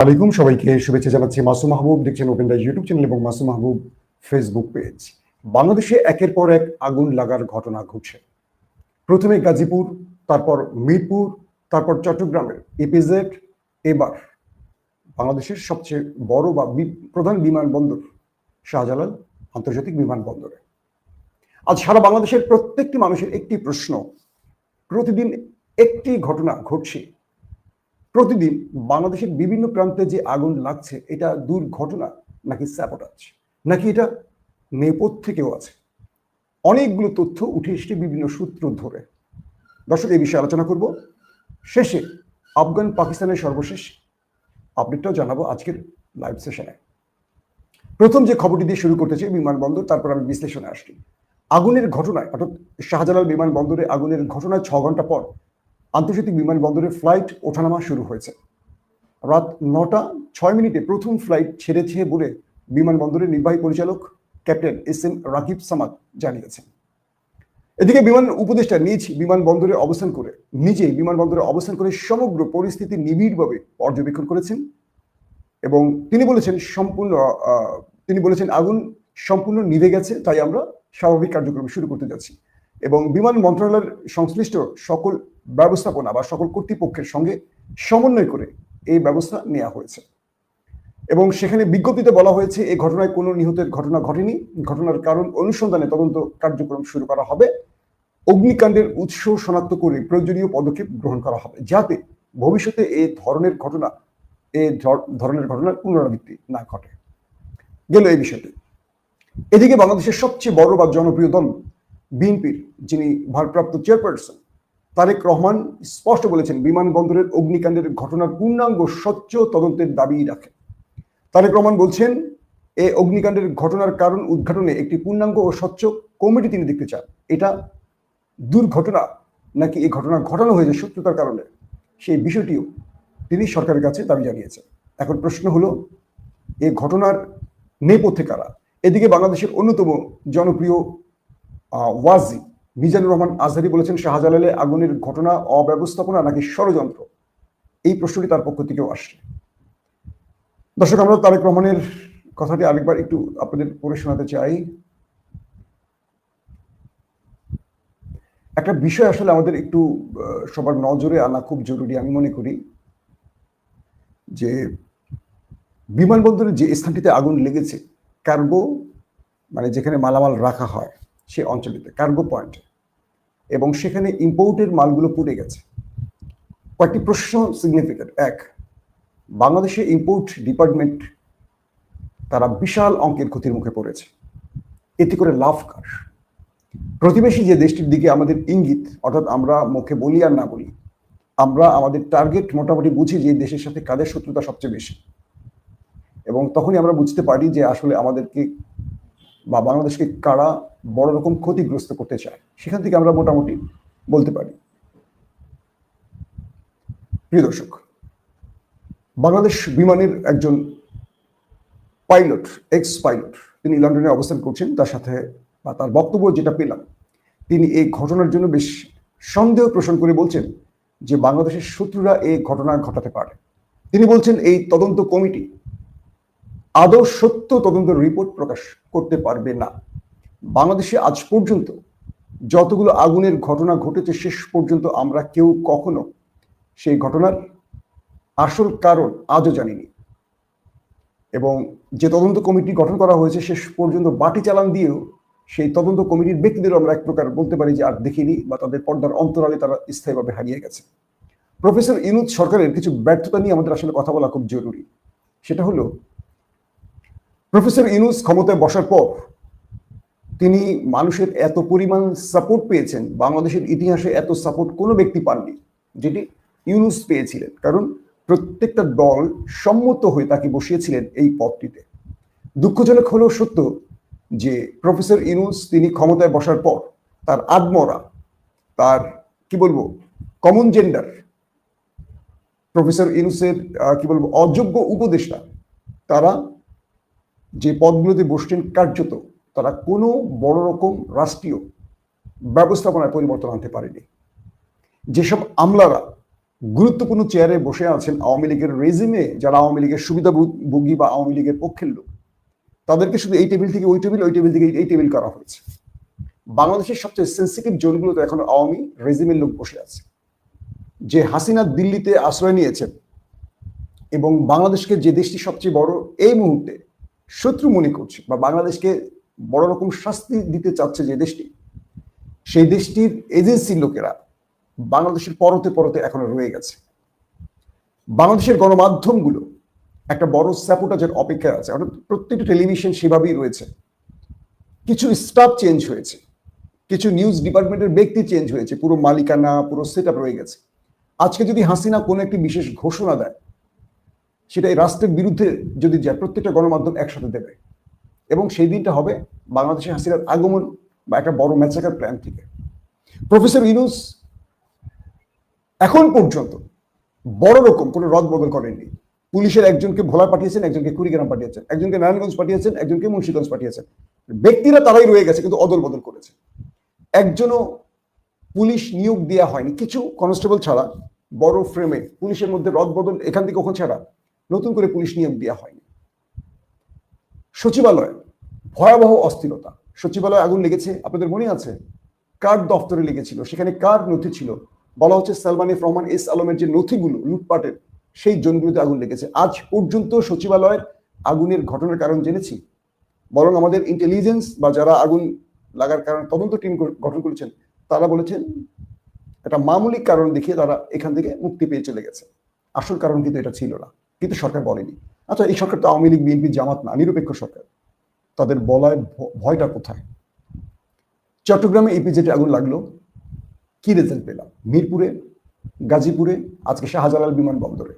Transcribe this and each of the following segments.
আলাইকুম, সবাইকে শুভেচ্ছা জানাচ্ছি মাসুম মাহবুব। দেখছেন ওপেন দ্য ইউটিউব চ্যানেল এবং মাসুম মাহবুব ফেসবুক পেজ বাংলাদেশে একের পর এক আগুন লাগার ঘটনা ঘটছে। প্রথমে গাজীপুর, তারপর মিরপুর, তারপর চট্টগ্রামের এপিজেড, এবার বাংলাদেশের সবচেয়ে বড় বি- প্রধান বিমানবন্দর শাহজালাল আন্তর্জাতিক বিমানবন্দরে। আজ সারা বাংলাদেশের প্রত্যেকটি মানুষের একটি প্রশ্ন, প্রতিদিন একটি ঘটনা ঘটছে। প্রতিদিন বাংলাদেশের বিভিন্ন প্রান্তে যে আগুন লাগছে, এটা দুর্ঘটনা নাকি স্যাপোটাজ নাকি এটা নেপথ্যে কেউ আছে? অনেকগুলো তথ্য উঠে এসছে বিভিন্ন সূত্র ধরে। দর্শক, এই বিষয়ে আলোচনা করব। শেষে আফগান পাকিস্তানের সর্বশেষ আপডেটটাও জানাব আজকের লাইভ সেশনে প্রথম যে খবরটি দিয়ে শুরু করতে চাই, বিমানবন্দর, তারপর আমি বিশ্লেষণে আসছি। আগুনের ঘটনায়, অর্থাৎ শাহজালাল বিমানবন্দরে আগুনের ঘটনায় ছ ঘণ্টা পর আন্তর্জাতিক বিমানবন্দরে ফ্লাইট ওঠানামা শুরু হয়েছে। রাত নটা ছয় মিনিটে প্রথম ফ্লাইট ছেড়েছে বলে বিমানবন্দরের নির্বাহী পরিচালক captain S M Rakib Samad জানিয়েছেন। এদিকে বিমান উপদেষ্টা নিজ বিমানবন্দরে অবস্থান করে, নিজেই বিমানবন্দরে অবস্থান করে সমগ্র পরিস্থিতি নিবিড়ভাবে পর্যবেক্ষণ করেছেন এবং তিনি বলেছেন সম্পূর্ণ তিনি বলেছেন আগুন সম্পূর্ণ নিভে গেছে, তাই আমরা স্বাভাবিক কার্যক্রম শুরু করতে যাচ্ছি। এবং বিমান মন্ত্রণালয়ের সংশ্লিষ্ট সকল ব্যবস্থাপনা বা সকল কর্তৃপক্ষের সঙ্গে সমন্বয় করে এই ব্যবস্থা নেওয়া হয়েছে। এবং সেখানে বিজ্ঞপ্তিতে বলা হয়েছে এই ঘটনায় কোনো নিহতের ঘটনা ঘটেনি। ঘটনার কারণ অনুসন্ধানে তদন্ত কার্যক্রম শুরু করা হবে। অগ্নিকাণ্ডের উৎস শনাক্ত করে প্রয়োজনীয় পদক্ষেপ গ্রহণ করা হবে, যাতে ভবিষ্যতে এই ধরনের ঘটনা এই ধর- ধরনের ঘটনার পুনরাবৃত্তি না ঘটে। গেল এই বিষয়টি। এদিকে বাংলাদেশের সবচেয়ে বড় বা জনপ্রিয় দল বিএনপির, যিনি ভারপ্রাপ্ত চেয়ারপারসন তারেক রহমান স্পষ্ট বলেছেন, বিমানবন্দরের অগ্নিকাণ্ডের ঘটনার পূর্ণাঙ্গ স্বচ্ছ তদন্তের দাবি রাখেন তারেক রহমান বলছেন এই অগ্নিকাণ্ডের ঘটনার কারণ উদ্ঘাটনে একটি পূর্ণাঙ্গ ও স্বচ্ছ কমিটি তিনি দেখতে চান। এটা দুর্ঘটনা নাকি এই ঘটনা ঘটানো হয়েছে সত্যতার কারণে? সেই বিষয়টিও তিনি সরকারের কাছে দাবি জানিয়েছেন। এখন প্রশ্ন হলো এই ঘটনার নেপথ্যে কারা? এদিকে বাংলাদেশের অন্যতম জনপ্রিয় ওয়াজি মিজানুর রহমান আজহারি বলেছেন, শাহজালালে আগুনের ঘটনা অব্যবস্থাপনা নাকি ষড়যন্ত্র? এই প্রশ্নটি তার পক্ষ থেকেও আসছে। দর্শক, আমরা তারেক রহমানের কথাটি আরেকবার একটু আপনাদের পড়ে শোনাতে চাই। একটা বিষয় আসলে আমাদের একটু সবার নজরে আনা খুব জরুরি, আমি মনে করি যে বিমানবন্দরের যে স্থানটিতে আগুন লেগেছে, কার্গো মানে যেখানে মালামাল রাখা হয়, সে অঞ্চলটিতে, কার্গো পয়েন্ট এবং সেখানে ইম্পোর্টের মালগুলো পুড়ে গেছে। কয়েকটি প্রশ্ন সিগনিফিকেন্ট এক, বাংলাদেশে ইম্পোর্ট ডিপার্টমেন্ট তারা বিশাল অঙ্কের ক্ষতির মুখে পড়েছে। এতে করে লাভ কার? প্রতিবেশী যে দেশটির দিকে আমাদের ইঙ্গিত, অর্থাৎ আমরা মুখে বলি আর না বলি, আমরা আমাদের টার্গেট মোটামুটি বুঝি যে দেশের সাথে কাদের শত্রুতা সবচেয়ে বেশি। এবং তখনই আমরা বুঝতে পারি যে আসলে আমাদেরকে বা বাংলাদেশকে কারা বড় রকম ক্ষতিগ্রস্ত করতে চায়। সেখান থেকে আমরা মোটামুটি বলতে পারি। প্রিয় দর্শক, বাংলাদেশ বিমানের একজন পাইলট এক্স পাইলট তিনি লন্ডনে অবস্থান করছেন। তার সাথে বা তার বক্তব্য যেটা পেলাম, তিনি এই ঘটনার জন্য বেশ সন্দেহ পোষণ করে বলছেন যে বাংলাদেশের শত্রুরা এই ঘটনা ঘটাতে পারে। তিনি বলছেন, এই তদন্ত কমিটি আদৌ সত্য তদন্ত রিপোর্ট প্রকাশ করতে পারবে না। বাংলাদেশে আজ পর্যন্ত যতগুলো আগুনের ঘটনা ঘটেছে, শেষ পর্যন্ত আমরা কেউ কখনো সেই ঘটনার আসল কারণ আজও জানিনি। এবং যে তদন্ত কমিটি গঠন করা হয়েছে, শেষ পর্যন্ত বাটি চালান দিয়েও সেই তদন্ত কমিটির ব্যক্তিদেরও আমরা এক প্রকার বলতে পারি যে আর দেখিনি বা তাদের পর্দার অন্তরালে তারা স্থায়ীভাবে হারিয়ে গেছে। প্রফেসর ইনুদ সরকারের কিছু ব্যর্থতা নিয়ে আমাদের আসলে কথা বলা খুব জরুরি। সেটা হলো, প্রফেসর ইনুস ক্ষমতায় বসার পর তিনি মানুষের এত পরিমাণ সাপোর্ট পেয়েছেন বাংলাদেশের ইতিহাসে এত সাপোর্ট কোনো ব্যক্তি পাননি যেটি ইউনুস পেয়েছিলেন। কারণ প্রত্যেকটা দল সম্মত হয়ে তাকে বসিয়েছিলেন এই পদটিতে। দুঃখজনক হলেও সত্য যে প্রফেসর ইনুস তিনি ক্ষমতায় বসার পর তার আদমরা তার কি বলব কমন জেন্ডার প্রফেসর ইনুসের আহ, কি বলব অযোগ্য উপদেষ্টা তারা যে পদগুলোতে বসছেন কার্যত তারা কোনো বড় রকম রাষ্ট্রীয় ব্যবস্থাপনায় পরিবর্তন আনতে পারেনি। যেসব আমলারা গুরুত্বপূর্ণ চেয়ারে বসে আছেন আওয়ামী লীগের রেজিমে, যারা আওয়ামী লীগের সুবিধাভোগী বা আওয়ামী লীগের পক্ষের লোক, তাদেরকে শুধু এই টেবিল থেকে, ওই টেবিল ওই টেবিল থেকে, এই টেবিল করা হয়েছে। বাংলাদেশের সবচেয়ে সেন্সিটিভ জোনগুলোতে এখন আওয়ামী রেজিমের লোক বসে আছে। যে হাসিনা দিল্লিতে আশ্রয় নিয়েছেন এবং বাংলাদেশকে যে দেশটি সবচেয়ে বড় এই মুহূর্তে শত্রু মনে করছে বা বাংলাদেশকে বড় রকম শাস্তি দিতে চাচ্ছে যে দেশটি। সেই দেশটির এজেন্সির লোকেরা বাংলাদেশের পরতে পরতে এখনও রয়ে গেছে। বাংলাদেশের গণমাধ্যমগুলো একটা বড় স্যাপোটাজের অপেক্ষায় আছে। অর্থাৎ প্রত্যেকটা টেলিভিশন সেভাবেই রয়েছে। কিছু স্টাফ চেঞ্জ হয়েছে। কিছু নিউজ ডিপার্টমেন্টের ব্যক্তি চেঞ্জ হয়েছে। পুরো মালিকানা, পুরো সেট রয়ে গেছে। আজকে যদি হাসিনা কোনো একটি বিশেষ ঘোষণা দেয়, সেটা এই রাষ্ট্রের বিরুদ্ধে যদি যায়, প্রত্যেকটা গণমাধ্যম একসাথে দেবে। এবং সেই দিনটা হবে বাংলাদেশে হাসিনার আগমন বা একটা বড় ম্যাচাকার প্ল্যান থেকে। প্রফেসর ইনুস এখন পর্যন্ত বড় রকম কোনো রদ বদল করেননি। পুলিশের একজনকে ভোলা পাঠিয়েছেন, একজনকে কুড়িগ্রাম পাঠিয়েছেন, একজনকে নারায়ণগঞ্জ পাঠিয়েছেন, একজনকে মুন্সিগঞ্জ পাঠিয়েছেন। ব্যক্তিরা তারাই রয়ে গেছে, কিন্তু অদল বদল করেছে। একজনও পুলিশ নিয়োগ দেওয়া হয়নি, কিছু কনস্টেবল ছাড়া, বড় ফ্রেমে পুলিশের মধ্যে রদ বদল এখান থেকে ওখান ছাড়া নতুন করে পুলিশ নিয়োগ দেওয়া হয়নি। সচিবালয় ভয়াবহ অস্থিরতা। সচিবালয়ে আগুন লেগেছে, আপনাদের মনে আছে? কার দফতরে লেগেছিল, সেখানে কার নথি ছিল? বলা হচ্ছে সালমান এফ রহমান এস আলমের যে নথিগুলো, লুটপাটের, সেই জোনগুলোতে আগুন লেগেছে। আজ পর্যন্ত সচিবালয়ের আগুনের ঘটনার কারণ জেনেছি। বরং আমাদের ইন্টেলিজেন্স বা যারা আগুন লাগার কারণ তদন্ত টিম গঠন করেছেন, তারা বলেছেন, একটা মামুলি কারণ দেখিয়ে তারা এখান থেকে মুক্তি পেয়ে চলে গেছে। আসল কারণ কিন্তু এটা ছিল না। কিন্তু সরকার বলেনি। আচ্ছা এই সরকার তো আওয়ামী লীগ, বিএনপি, জামাত না, নিরপেক্ষ সরকার। তাদের বলায় ভয়টা কোথায়? চট্টগ্রামে এপিজেটে আগুন লাগল। কি রেজাল্ট পেলাম? মিরপুরে, গাজীপুরে, আজকে শাহজালাল বিমানবন্দরে।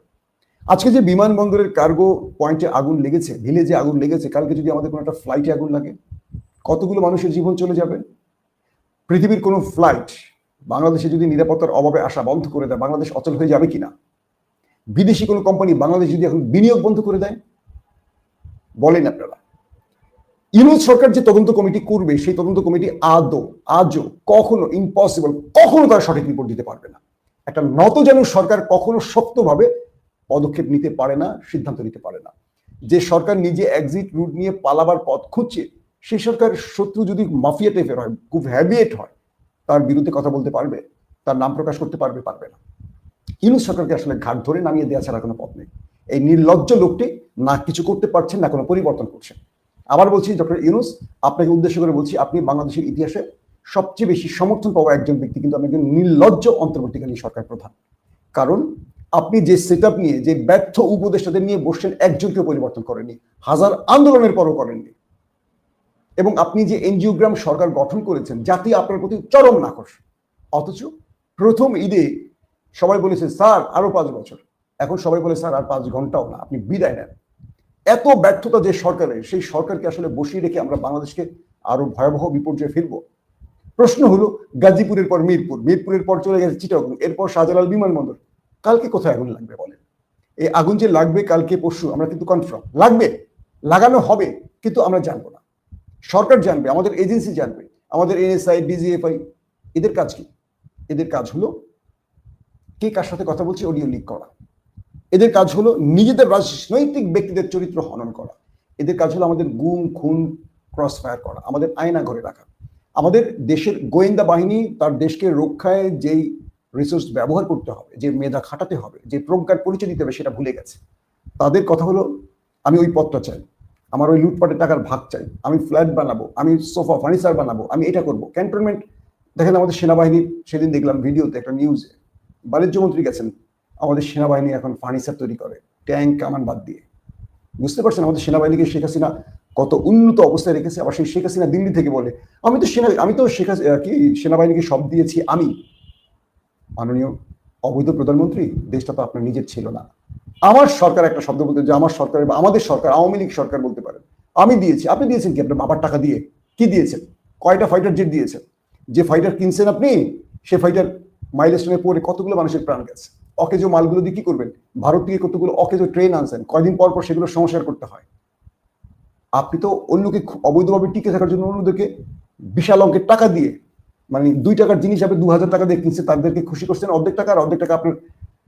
আজকে যে বিমানবন্দরের কার্গো পয়েন্টে আগুন লেগেছে ভিলেজে আগুন লেগেছে, কালকে যদি আমাদের কোনো একটা ফ্লাইটে আগুন লাগে, কতগুলো মানুষের জীবন চলে যাবে? পৃথিবীর কোনো ফ্লাইট বাংলাদেশে যদি নিরাপত্তার অভাবে আসা বন্ধ করে দেয়, বাংলাদেশ অচল হয়ে যাবে কিনা? বিদেশি কোনো কোম্পানি বাংলাদেশ যদি এখন বিনিয়োগ বন্ধ করে দেয়? বলেন আপনারা। ইউনুস সরকার যে তদন্ত কমিটি করবে, সেই তদন্ত কমিটি আদৌ, আজও কখনো ইম্পসিবল কখনো তারা সঠিক রিপোর্ট দিতে পারবে না। একটা নত যেন সরকার কখনো শক্তভাবে পদক্ষেপ নিতে পারে না, সিদ্ধান্ত নিতে পারে না। যে সরকার নিজে এক্সিট রুট নিয়ে পালাবার পথ খুঁজছে সেই সরকার শত্রু যদি মাফিয়া টাইপের হয়, খুব হ্যাবিয়েট হয়, তার বিরুদ্ধে কথা বলতে পারবে, তার নাম প্রকাশ করতে পারবে পারবে না। ইউনুস সরকারকে আসলে ঘাট ধরে নামিয়ে দেওয়া ছাড়া কোনো পথ নেই। এই নির্লজ্জ লোকটি না কিছু করতে পারছেন, না কোনো পরিবর্তন করছেন। আবার বলছি, ডক্টর ইউনুস, আপনাকে উদ্দেশ্য করে বলছি, আপনি বাংলাদেশের ইতিহাসে সবচেয়ে বেশি সমর্থন পাওয়া একজন ব্যক্তি কিন্তু আমি একজন নির্লজ্জ অন্তর্বর্তীকালীন সরকার প্রধান। কারণ আপনি যে সেট নিয়ে, যে ব্যর্থ উপদেষ্টাদের নিয়ে বসছেন একজনকে পরিবর্তন করেননি, হাজার আন্দোলনের পরও করেননি। এবং আপনি যে এনজিওগ্রাম সরকার গঠন করেছেন জাতি আপনার প্রতি চরম নাকশ অথচ প্রথম ঈদে সবাই বলেছে, স্যার, আরও পাঁচ বছর। এখন সবাই বলে, স্যার, আর পাঁচ ঘন্টাও না, আপনি বিদায় নেন। এত ব্যর্থতা যে সরকারের, সেই সরকারকে আসলে বসিয়ে রেখে আমরা বাংলাদেশকে আরও ভয়াবহ বিপর্যয়ে ফিরবো প্রশ্ন হলো, গাজীপুরের পর মিরপুর, মিরপুরের পর চলে গেছে চিটাগং, এরপর শাহজালাল বিমানবন্দর। কালকে কোথায় আগুন লাগবে বলেন? এই আগুন যে লাগবে কালকে পরশু, আমরা কিন্তু কনফার্ম লাগবে, লাগানো হবে, কিন্তু আমরা জানব না। সরকার জানবে, আমাদের এজেন্সি জানবে, আমাদের এনএসআই ডিজিএফআই এদের কাজ কি? এদের কাজ হলো, কে কার সাথে কথা বলছে অডিও লিক করা। এদের কাজ হলো নিজেদের রাজনৈতিক ব্যক্তিদের চরিত্র হনন করা। এদের কাজ হলো আমাদের গুম, খুন ক্রস ফায়ার করা, আমাদের আয়না ঘরে রাখা। আমাদের দেশের গোয়েন্দা বাহিনী তার দেশকে রক্ষায় যেই রিসোর্স ব্যবহার করতে হবে, যে মেধা খাটাতে হবে, যে প্রজ্ঞার পরিচয় দিতে হবে সেটা ভুলে গেছে। তাদের কথা হলো, আমি ওই পথটা চাই, আমার ওই লুটপাটের টাকার ভাগ চাই, আমি ফ্ল্যাট বানাবো, আমি সোফা ফার্নিচার বানাবো, আমি এটা করব। ক্যান্টনমেন্ট দেখেন আমাদের সেনাবাহিনীর, সেদিন দেখলাম ভিডিওতে একটা নিউজে বাণিজ্য মন্ত্রী গেছেন আমাদের সেনাবাহিনী এখন ফার্নিচার তৈরি করে ট্যাঙ্ক কামান বাদ দিয়ে। বুঝতে পারছেন? আমাদের সেনাবাহিনীকে শেখ হাসিনা কত উন্নত অবস্থায় রেখেছে, আবার সেই শেখ হাসিনা দিল্লি থেকে বলে, আমি তো সেনা, আমি তো শেখ কি সেনাবাহিনীকে সব দিয়েছি আমি। মাননীয় অবৈধ প্রধানমন্ত্রী, দেশটা তো আপনার নিজের ছিল না। আমার সরকার একটা শব্দ বলতে, যে আমার সরকার বা আমাদের সরকার, আওয়ামী লীগ সরকার বলতে পারেন আমি দিয়েছি। আপনি দিয়েছেন কি? আপনার বাবার টাকা দিয়ে। কি দিয়েছেন? কয়টা ফাইটার জেট দিয়েছেন? যে ফাইটার কিনছেন আপনি, সে ফাইটার মাইলস্টোনে পড়ে কতগুলো মানুষের প্রাণ গেছে। অকেজো মালগুলো দিয়ে কি করবেন? ভারত থেকে কতগুলো অকেজো ট্রেন আনছেন? কয়দিন পর পর সেগুলো সংস্কার করতে হয়। আপনি তো অন্যকে অবৈধভাবে টিকে থাকার জন্য অন্যদেরকে বিশাল অঙ্কের টাকা দিয়ে মানে দুই টাকার জিনিস আপনি দু হাজার টাকা দিয়ে কিনছে তাদেরকে খুশি করছেন অর্ধেক টাকা, আর অর্ধেক টাকা আপনার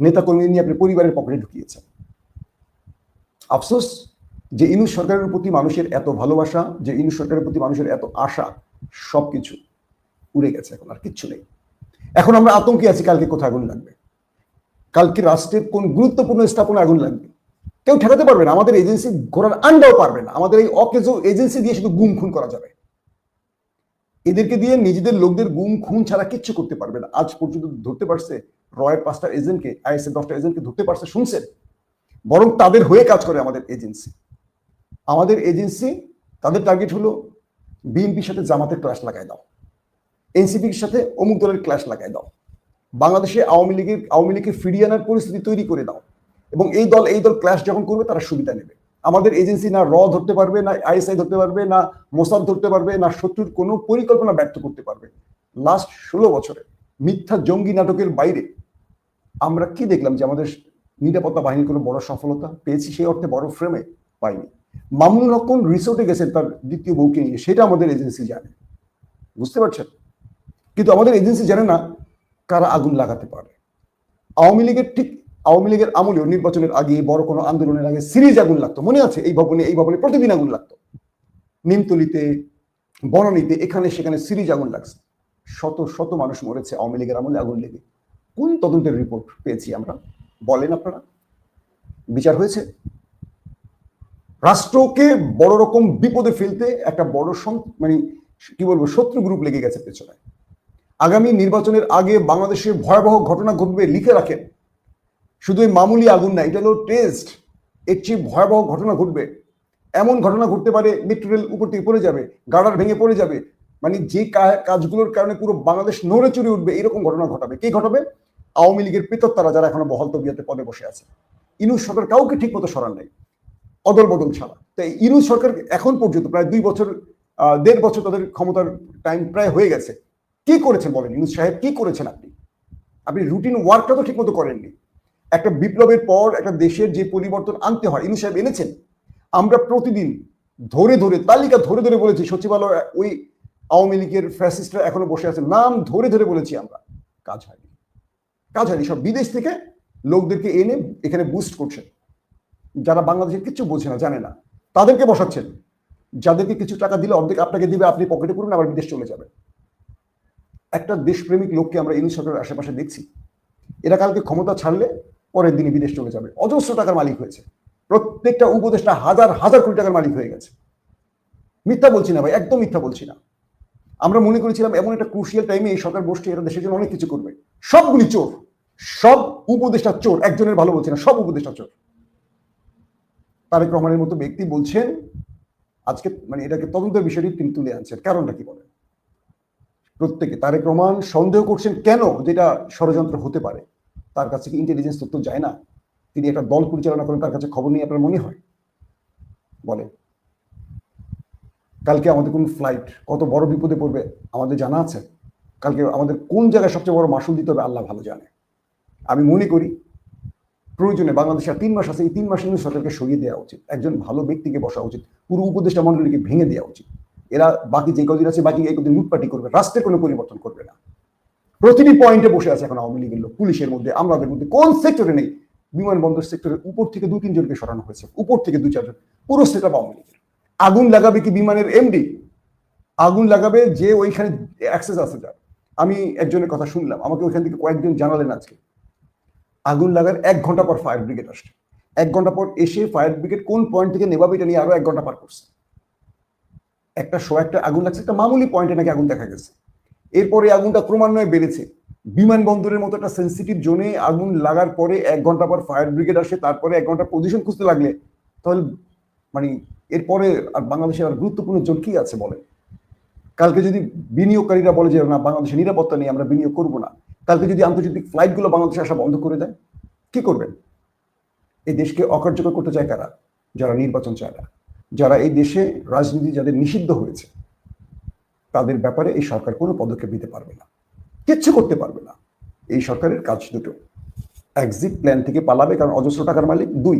নেতাকর্মী নিয়ে আপনি পরিবারের পকেটে ঢুকিয়েছেন। আফসোস, যে ইনু সরকারের প্রতি মানুষের এত ভালোবাসা, যে ইনু সরকারের প্রতি মানুষের এত আশা, সবকিছু উড়ে গেছে এখন, আর কিচ্ছু নেই। এখন আমরা আতঙ্কে আছি, কালকে কোথায় আগুন লাগবে। কালকে রাষ্ট্রের কোন গুরুত্বপূর্ণ স্থাপনা আগুন লাগবে? কেউ ঠেকাতে পারবে না, আমাদের এজেন্সি ঘোরার আন্ডাও পারবে না, আমাদের এই অকেজো এজেন্সি দিয়ে শুধু গুম খুন করা যাবে। এদেরকে দিয়ে নিজেদের লোকদের গুম খুন ছাড়া কিচ্ছু করতে পারবে না। আজ পর্যন্ত ধরতে পারছে, রয়ের পাঁচটা এজেন্টকে আইএসএ দশটা এজেন্টকে ধরতে পারছে, শুনছেন? বরং তাদের হয়ে কাজ করে আমাদের এজেন্সি। আমাদের এজেন্সি, তাদের টার্গেট হলো বিএনপির সাথে জামাতের ক্লাস লাগাই দাও। এনসিপির সাথে অমুক দলের ক্লাস লাগাই দাও। বাংলাদেশে আওয়ামী লীগের, আওয়ামী লীগকে ফিরিয়ে আনার পরিস্থিতি তৈরি করে দাও। এবং এই দল এই দল ক্লাস যখন করবে, তারা সুবিধা নেবে। আমাদের এজেন্সি না র ধরতে পারবে, না আইএসআই ধরতে পারবে, না মোসাদ ধরতে পারবে, না শত্রুর কোনো পরিকল্পনা ব্যর্থ করতে পারবে। লাস্ট ষোলো বছরে মিথ্যা জঙ্গি নাটকের বাইরে আমরা কি দেখলাম যে আমাদের নিরাপত্তা বাহিনীর কোনো বড় সফলতা পেয়েছি? সেই অর্থে বড় ফ্রেমে পাইনি। মামুনুল হক কোন রিসোর্টে গেছেন তার দ্বিতীয় বউকে নিয়ে, সেটা আমাদের এজেন্সি জানে। বুঝতে পারছেন? কিন্তু আমাদের এজেন্সি জানে না কারা আগুন লাগাতে পারে? আওয়ামী লীগের ঠিক, আওয়ামী লীগের আমলেও নির্বাচনের আগে বড় কোনো আন্দোলনের আগে সিরিজ আগুন লাগতো। মনে আছে? এই ভবনে এই ভবনে প্রতিদিন আগুন লাগতো। নিমতলিতে, বনানীতে, এখানে সেখানে সিরিজ আগুন লাগছে। শত শত মানুষ মরেছে আওয়ামী লীগের আমলে আগুন লেগে। কোন তদন্তের রিপোর্ট পেয়েছি আমরা? বলেন আপনারা। বিচার হয়েছে। রাষ্ট্রকে বড় রকম বিপদে ফেলতে একটা বড় মানে কি বলব, শত্রু গ্রুপ লেগে গেছে পেছনে। আগামী নির্বাচনের আগে বাংলাদেশে ভয়াবহ ঘটনা ঘটবে লিখে রাখেন। শুধু এই মামুলি আগুন না, এটা হলো টেস্ট এর চেয়ে ভয়াবহ ঘটনা ঘটবে। এমন ঘটনা ঘটতে পারে মেট্রো রেল উপর থেকে পড়ে যাবে গাড়ার ভেঙে পড়ে যাবে। মানে যে কাজগুলোর কারণে পুরো বাংলাদেশ নড়ে চড়ে উঠবে, এরকম ঘটনা ঘটাবে। কে ঘটাবে? আওয়ামী লীগের পেতত্তারা যারা এখনও বহল তবিয়াতে পদে বসে আছে। ইনুস সরকার কাউকে ঠিক মতো সরান নাই, অদল বদল ছাড়া। তাই ইনুস সরকার এখন পর্যন্ত, প্রায় দুই বছর দেড় বছর তাদের ক্ষমতার টাইম প্রায় হয়ে গেছে। কি করেছেন বলেন? ইনুস সাহেব কি করেছেন আপনি? আপনি রুটিন ওয়ার্কটা তো ঠিক মতো করেননি। একটা বিপ্লবের পর একটা দেশের যে পরিবর্তন আনতে হয় ইনু সাহেব এনেছেন। আমরা প্রতিদিন ধরে ধরে, তালিকা ধরে ধরে বলেছি, সচিবালয়, ওই আওয়ামী লীগের ফ্যাসিস্টরা এখনও বসে আছে নাম ধরে ধরে বলেছি আমরা, কাজ হয়নি। কাজ হয়নি, সব বিদেশ থেকে লোকদেরকে এনে এখানে বুস্ট করছেন। যারা বাংলাদেশের কিছু বোঝে না, জানে না, তাদেরকে বসাচ্ছেন। যাদেরকে কিছু টাকা দিলে অর্ধেক আপনাকে দিবে, আপনি পকেটে করুন আবার বিদেশ চলে যাবে একটা দেশপ্রেমিক লোককে আমরা ইনু সরকারের আশেপাশে দেখছি। এরা কালকে ক্ষমতা ছাড়লে পরের দিনে বিদেশ চলে যাবে। অজস্র টাকার মালিক হয়েছে। প্রত্যেকটা উপদেশটা হাজার হাজার কোটি টাকার মালিক হয়ে গেছে। মিথ্যা বলছি না ভাই, একদম মিথ্যা বলছি না। আমরা মনে করেছিলাম এমন একটা ক্রুশিয়াল টাইমে এই সরকার গোষ্ঠী এরা দেশের জন্য অনেক কিছু করবে। সবগুলি চোর, সব উপদেষ্টা চোর, একজনের ভালো বলছে না, সব উপদেষ্টা চোর। তারেক রহমানের মতো ব্যক্তি বলছেন, আজকে মানে এটাকে তদন্তের বিষয়টি তিনি তুলে আনছেন। কারণটা কি বলেন? প্রত্যেকে। তারেক রহমান সন্দেহ করছেন কেন যেটা ষড়যন্ত্র হতে পারে? তার কাছে কি ইন্টেলিজেন্স তথ্য যায় না? তিনি একটা দল পরিচালনা করেন, তার কাছে খবর নিয়ে আপনার মনে হয়? বলে কালকে আমাদের কোন ফ্লাইট কত বড় বিপদে পড়বে আমাদের জানা আছে? কালকে আমাদের কোন জায়গায় সবচেয়ে বড় মাসুল দিতে হবে আল্লাহ ভালো জানে। আমি মনে করি প্রয়োজনে বাংলাদেশে তিন মাস আছে, এই তিন মাসের সরকারকে সরিয়ে দেওয়া উচিত। একজন ভালো ব্যক্তিকে বসা উচিত, পুরো উপদেষ্টা মন্ডলীকে ভেঙে দেওয়া উচিত। এরা বাকি যে কদিন আছে, বাকি এই কদিন লুটপাটি করবে, রাষ্ট্রের কোনো পরিবর্তন করবে না। প্রতিটি পয়েন্টে বসে আছে এখন আওয়ামী লীগের লোক, পুলিশের মধ্যে আমাদের মধ্যে, কোন সেক্টরে নেই? বিমানবন্দর সেক্টরের উপর থেকে দু তিনজনকে সরানো হয়েছে, উপর থেকে দু চারজন পুরো সেটা আওয়ামী লীগের। আগুন লাগাবে কি বিমানের এমডি আগুন লাগাবে যে ওইখানে অ্যাক্সেস আছে যার। আমি একজনের কথা শুনলাম, আমাকে ওইখান থেকে কয়েকজন জানালেন আজকে। আগুন লাগার এক ঘণ্টা পর ফায়ার ব্রিগেড আসছে। এক ঘণ্টা পর এসে ফায়ার ব্রিগেড কোন পয়েন্ট থেকে নেবাবে এটা নিয়ে আরও এক ঘণ্টা পার করছে। একটা শো একটা আগুন লাগছে, একটা মামুলি পয়েন্টে নাকি আগুন দেখা গেছে। এরপরে আগুনটা ক্রমান্বয়ে বেড়েছে। বিমানবন্দরের মতো একটা সেন্সিটিভ জোনে আগুন লাগার পরে এক ঘণ্টা পর ফায়ার ব্রিগেড আসে, তারপরে এক ঘণ্টা পজিশন খুঁজতে লাগলে, তাহলে মানে এরপরে আর বাংলাদেশের আর গুরুত্বপূর্ণ জোন কি আছে বলে কালকে যদি বিনিয়োগকারীরা বলে যে, না বাংলাদেশের নিরাপত্তা নেই, আমরা বিনিয়োগ করব না। কালকে যদি আন্তর্জাতিক ফ্লাইটগুলো বাংলাদেশে আসা বন্ধ করে দেয়, কি করবেন? এই দেশকে অকার্যকর করতে চায় কারা? যারা নির্বাচন চায় না। যারা এই দেশে রাজনীতি যাদের নিষিদ্ধ হয়েছে, তাদের ব্যাপারে এই সরকার কোনো পদক্ষেপ নিতে পারবে না। কিচ্ছু করতে পারবে না। এই সরকারের কাজ দুটো। এক্সিট প্ল্যান থেকে পালাবে কারণ অজস্র টাকার মালিক দুই।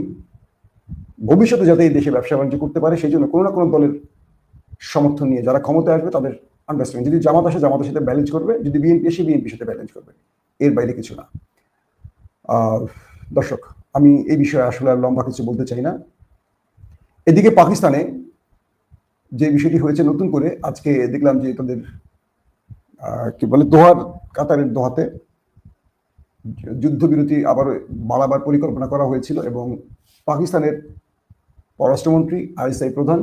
ভবিষ্যতে যাতে এই দেশে ব্যবসা বাণিজ্য করতে পারে, সেই জন্য কোনো না কোনো দলের সমর্থন নিয়ে যারা ক্ষমতায় আসবে তাদের আন্ডারস্ট্যান্ডিং যদি জামাত আসে, জামাতের সাথে ব্যালেন্স করবে। যদি বিএনপি এসে বিএনপির সাথে ব্যালেন্স করবে। এর বাইরে কিছু না। দর্শক, আমি এই বিষয়ে আসলে আর লম্বা কিছু বলতে চাই না। এদিকে পাকিস্তানে যে বিষয়টি হয়েছে নতুন করে, আজকে দেখলাম যে তাদের কি বলে, দোহার, কাতারের দোহাতে যুদ্ধবিরতি আবার বাড়াবার পরিকল্পনা করা হয়েছিল এবং পাকিস্তানের পররাষ্ট্রমন্ত্রী আইএসআই প্রধান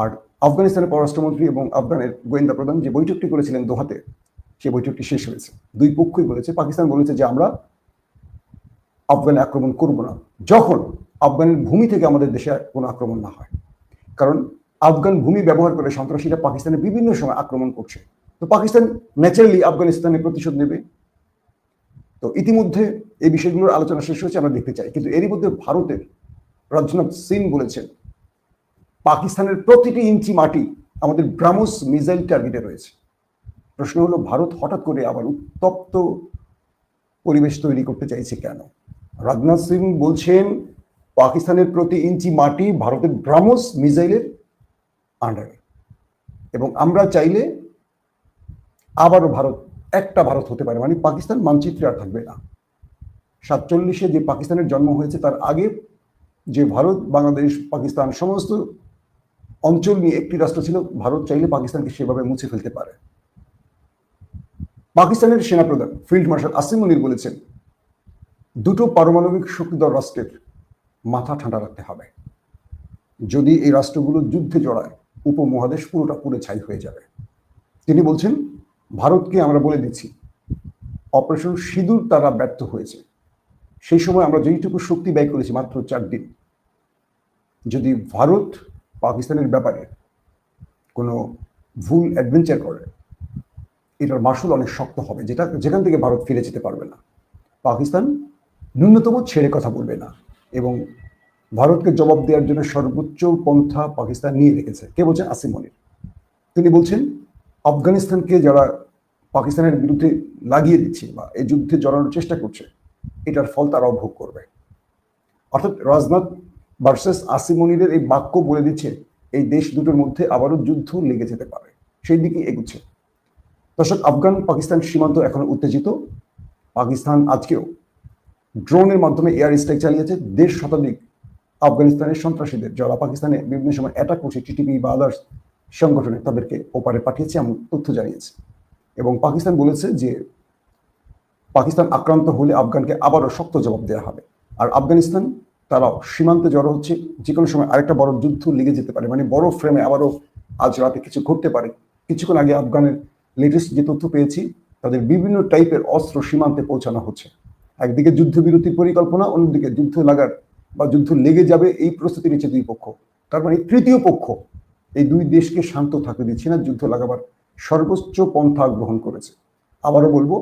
আর আফগানিস্তানের পররাষ্ট্রমন্ত্রী এবং আফগানের গোয়েন্দা প্রধান যে বৈঠকটি করেছিলেন দোহাতে সেই বৈঠকটি শেষ হয়েছে। দুই পক্ষই বলেছে, পাকিস্তান বলেছে যে আমরা আফগানে আক্রমণ করব না। যখন আফগানের ভূমি থেকে আমাদের দেশে কোনো আক্রমণ না হয়। কারণ আফগান ভূমি ব্যবহার করে সন্ত্রাসীরা পাকিস্তানে বিভিন্ন সময় আক্রমণ করছে। তো পাকিস্তান ন্যাচারালি আফগানিস্তানে প্রতিশোধ নেবে। তো ইতিমধ্যে এই বিষয়গুলোর আলোচনা শেষ হয়েছে, আমরা দেখতে চাই। কিন্তু এরই মধ্যে ভারতের রাজনাথ সিং বলেছেন, পাকিস্তানের প্রতিটি ইঞ্চি মাটি আমাদের ব্রাহ্মস মিসাইল টার্গেটে রয়েছে। প্রশ্ন হলো, ভারত হঠাৎ করে আবার উত্তপ্ত পরিবেশ তৈরি করতে চাইছে কেন? রাজনাথ সিং বলছেন, পাকিস্তানের প্রতি ইঞ্চি মাটি ভারতের ব্রাহ্মস মিসাইলের আন্ডারে। এবং আমরা চাইলে আবারও ভারত, একটা ভারত হতে পারে মানে পাকিস্তান মানচিত্রে আর থাকবে না। সাতচল্লিশে যে পাকিস্তানের জন্ম হয়েছে, তার আগে যে ভারত, বাংলাদেশ, পাকিস্তান সমস্ত অঞ্চল নিয়ে একটি রাষ্ট্র ছিল, ভারত চাইলে পাকিস্তানকে সেভাবে মুছে ফেলতে পারে। পাকিস্তানের সেনাপ্রধান, ফিল্ড মার্শাল আসিম মুনির বলেছেন দুটো পারমাণবিক শক্তিধর রাষ্ট্রের মাথা ঠান্ডা রাখতে হবে। যদি এই রাষ্ট্রগুলো যুদ্ধে জড়ায়, উপমহাদেশ পুরোটা পুরো ছাই হয়ে যাবে। তিনি বলছেন, ভারতকে আমরা বলে দিচ্ছি, অপারেশন সিঁদুর তারা ব্যর্থ হয়েছে। সেই সময় আমরা যেইটুকু শক্তি ব্যয় করেছি মাত্র চার দিন। যদি ভারত পাকিস্তানের ব্যাপারে কোনো ভুল অ্যাডভেঞ্চার করে, এটার মাসুল অনেক শক্ত হবে, যেটা যেখান থেকে ভারত ফিরে যেতে পারবে না। পাকিস্তান ন্যূনতম ছেড়ে কথা বলবে না। এবং ভারতকে জবাব দেওয়ার জন্য সর্বোচ্চ পন্থা পাকিস্তান নিয়ে রেখেছে। কে বলছেন? আসিম মনির তিনি বলছেন, আফগানিস্তানকে যারা পাকিস্তানের বিরুদ্ধে লাগিয়ে দিচ্ছে বা এই যুদ্ধে জড়ানোর চেষ্টা করছে, এটার ফল তারাও ভোগ করবে। অর্থাৎ রাজনাথ ভার্সেস আসিম মনিরের এই বাক্য বলে দিচ্ছে, এই দেশ দুটোর মধ্যে আবারও যুদ্ধ লেগে যেতে পারে। সেই দিকে এগুচ্ছে। দর্শক আফগান পাকিস্তান সীমান্ত এখনও উত্তেজিত। পাকিস্তান আজকেও ড্রোনের মাধ্যমে এয়ার স্ট্রাইক চালিয়েছে দেড় শতাধিক আফগানিস্তানের সন্ত্রাসীদের, যারা পাকিস্তানে বিভিন্ন সময় অ্যাটাক করছে টিটিপি বা আদার্স সংগঠনে তাদেরকে ওপারে পাঠিয়েছে এমন তথ্য জানিয়েছে। এবং পাকিস্তান বলেছে যে পাকিস্তান আক্রান্ত হলে আফগানকে আবারও শক্ত জবাব দেওয়া হবে। আর আফগানিস্তান, তারাও সীমান্তে জড়ো হচ্ছে যে কোনো সময় আরেকটা বড় যুদ্ধ লেগে যেতে পারে। মানে বড় ফ্রেমে আবারও আজ রাতে কিছু ঘটতে পারে। কিছুক্ষণ আগে আফগানের লেটেস্ট যে তথ্য পেয়েছি, তাদের বিভিন্ন টাইপের অস্ত্র সীমান্তে পৌঁছানো হচ্ছে। একদিকে যুদ্ধবিরতির পরিকল্পনা, অন্যদিকে যুদ্ধ লাগার বা যুদ্ধ লেগে যাবে এই প্রস্তুতি নিচ্ছে দুই পক্ষ। তার মানে তৃতীয় পক্ষ, এই দুই দেশকে শান্ত থাকতে দিচ্ছে না, যুদ্ধ লাগাবার সর্বোচ্চ পন্থা গ্রহণ করেছে। আবারও বলব,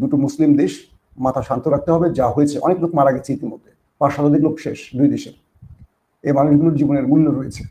দুটো মুসলিম দেশ মাথা শান্ত রাখতে হবে, যা হয়েছে, অনেক লোক মারা গেছে ইতিমধ্যে, পাঁচ শতাধিক লোক শেষ দুই দেশের। এই মানুষগুলোর জীবনের মূল্য রয়েছে।